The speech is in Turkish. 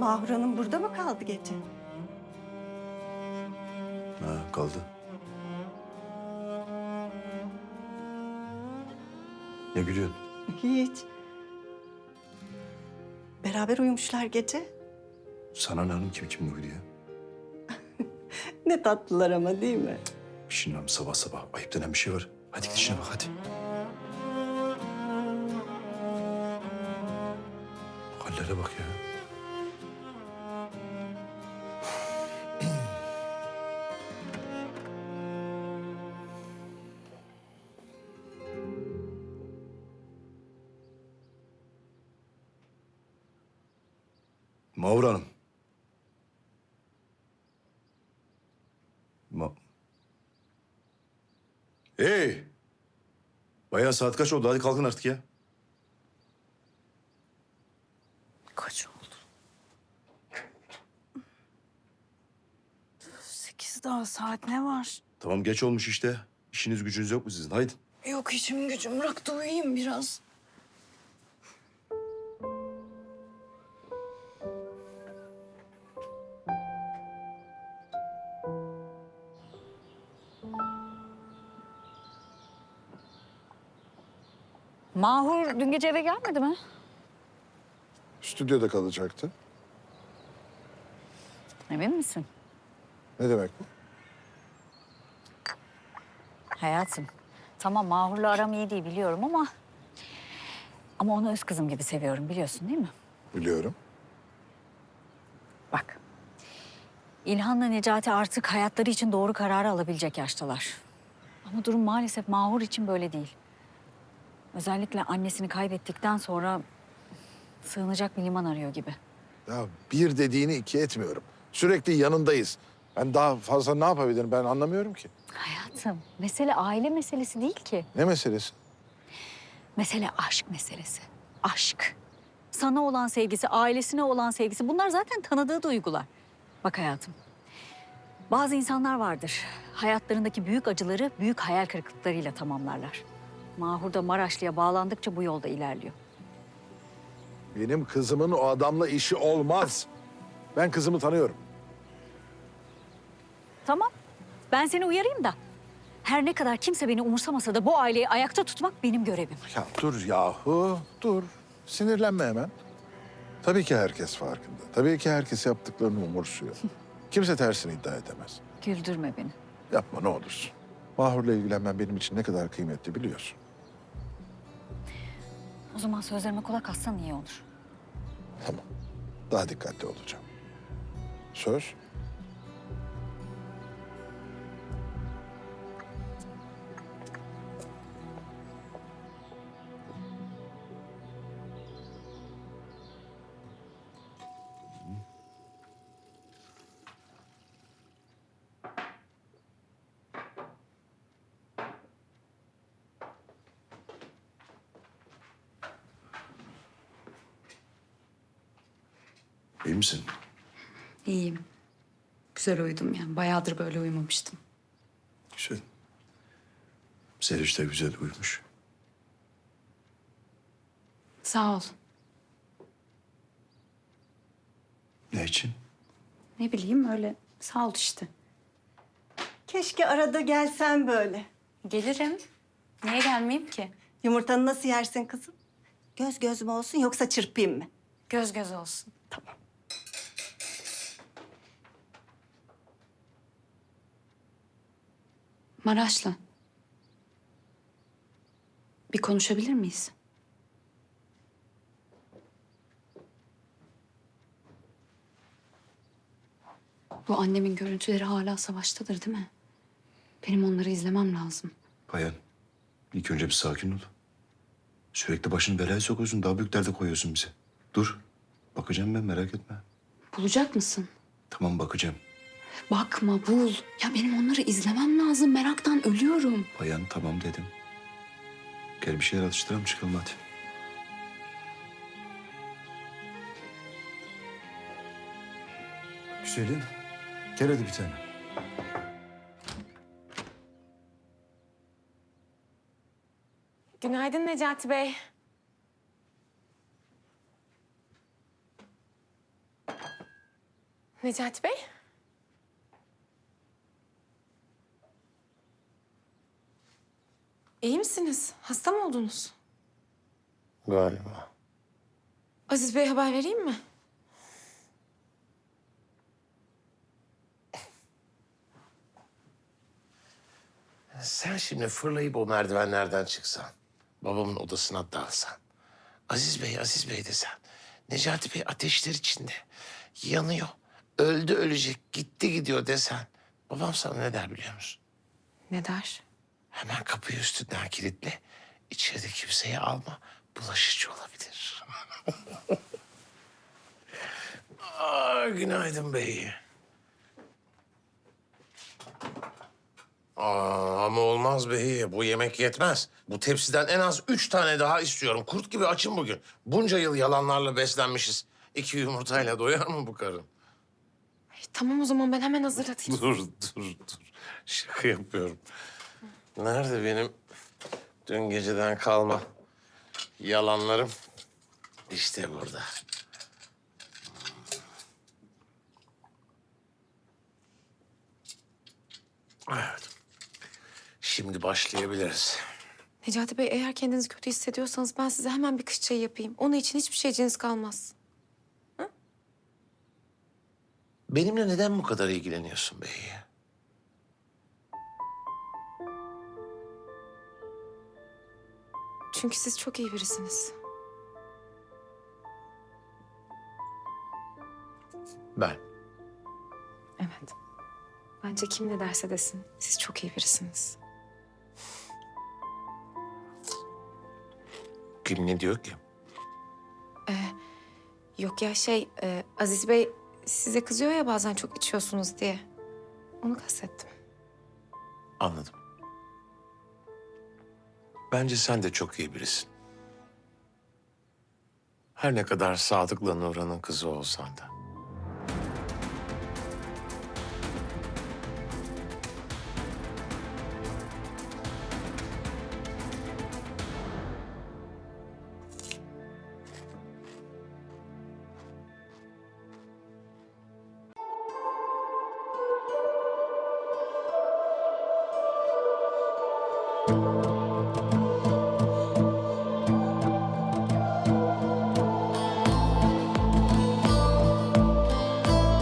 Mahur Hanım burada mı kaldı gece? Ha kaldı. Ne gülüyorsun? Hiç. Beraber uyumuşlar gece. Sana ne hanım kim kim uyudu ya? Ne tatlılar ama değil mi? Şimdi hanım sabah sabah ayıp denen bir şey var. Hadi git işine bak hadi. Hallere bak ya. Mağur Hanım. Ma Hey! Bayağı saat kaç oldu? Hadi kalkın artık ya. Kaç oldu? Sekiz daha saat ne var? Tamam geç olmuş işte. İşiniz gücünüz yok mu sizin? Haydi. Yok işim gücüm bırak da uyuyayım biraz. Mahur dün gece eve gelmedi mi? Stüdyoda kalacaktı. Emin misin? Ne demek bu? Hayatım. Tamam Mahur'la aram iyi değil biliyorum ama... Ama onu öz kızım gibi seviyorum biliyorsun değil mi? Biliyorum. Bak. İlhan'la Necati artık hayatları için doğru kararı alabilecek yaştalar. Ama durum maalesef Mahur için böyle değil. Özellikle annesini kaybettikten sonra sığınacak bir liman arıyor gibi. Ya bir dediğini iki etmiyorum. Sürekli yanındayız. Ben daha fazla ne yapabilirim ben anlamıyorum ki. Hayatım, mesele aile meselesi değil ki. Ne meselesi? Mesele aşk meselesi. Aşk. Sana olan sevgisi, ailesine olan sevgisi bunlar zaten tanıdığı duygular. Bak hayatım. Bazı insanlar vardır. Hayatlarındaki büyük acıları büyük hayal kırıklıklarıyla tamamlarlar. Mahur da Maraşlı'ya bağlandıkça bu yolda ilerliyor. Benim kızımın o adamla işi olmaz. Ben kızımı tanıyorum. Tamam. Ben seni uyarayım da. Her ne kadar kimse beni umursamasa da bu aileyi ayakta tutmak benim görevim. Ya dur yahu dur. Sinirlenme hemen. Tabii ki herkes farkında. Tabii ki herkes yaptıklarını umursuyor. Kimse tersini iddia edemez. Güldürme beni. Yapma ne olursun. Mahur'la ilgilenmem benim için ne kadar kıymetli biliyorsun. O zaman sözlerime kulak assan iyi olur. Tamam. Daha dikkatli olacağım. Söz? İyi misin? İyiyim. Güzel uyudum yani. Bayağıdır böyle uyumamıştım. Güzel. Seriş de güzel uyumuş. Sağ ol. Ne için? Ne bileyim öyle sağ ol işte. Keşke arada gelsen böyle. Gelirim. Niye gelmeyeyim ki? Yumurtanı nasıl yersin kızım? Göz göz mü olsun yoksa çırpayım mı? Göz göz olsun. Tamam. Maraşlı. Bir konuşabilir miyiz? Bu annemin görüntüleri hala savaştadır değil mi? Benim onları izlemem lazım. Bayan, ilk önce bir sakin ol. Sürekli başını belaya sokuyorsun, daha büyük derde koyuyorsun bize. Dur, bakacağım ben merak etme. Bulacak mısın? Tamam bakacağım. Bakma bul. Ya benim onları izlemem lazım. Meraktan ölüyorum. Bayan tamam dedim. Gel bir şeyler atıştıralım çıkalım hadi. Güzelim. Gel hadi bir tane. Günaydın Necati Bey. Necati Bey? İyi misiniz? Hasta mı oldunuz? Galiba. Aziz Bey'e haber vereyim mi? Sen şimdi fırlayıp o merdivenlerden çıksan, babamın odasına dalsan, Aziz Bey, Aziz Bey desen, Necati Bey ateşler içinde, yanıyor, öldü ölecek, gitti gidiyor desen, babam sana ne der biliyor musun? Ne der? Hemen kapıyı üstünden kilitle, içeride kimseyi alma, bulaşıcı olabilir. Aa, günaydın bey. Aa, ama olmaz bey. Bu yemek yetmez. Bu tepsiden en az üç tane daha istiyorum. Kurt gibi açım bugün. Bunca yıl yalanlarla beslenmişiz. İki yumurtayla doyar mı bu karın? Ay, tamam o zaman ben hemen hazırlatayım. Dur, dur, dur. Şaka yapıyorum. Nerede benim dün geceden kalma yalanlarım? İşte burada. Evet. Şimdi başlayabiliriz. Necati Bey eğer kendinizi kötü hissediyorsanız ben size hemen bir kış çayı yapayım. Onun için hiçbir şeyciniz kalmaz. Benimle neden bu kadar ilgileniyorsun bey? Çünkü siz çok iyi birisiniz. Ben. Evet. Bence kim ne derse desin siz çok iyi birisiniz. Kim ne diyor ki? Yok ya şey e, Aziz Bey size kızıyor ya bazen çok içiyorsunuz diye. Onu kastettim. Anladım. Bence sen de çok iyi birisin. Her ne kadar Sadık'la Nurhan'ın kızı olsan da.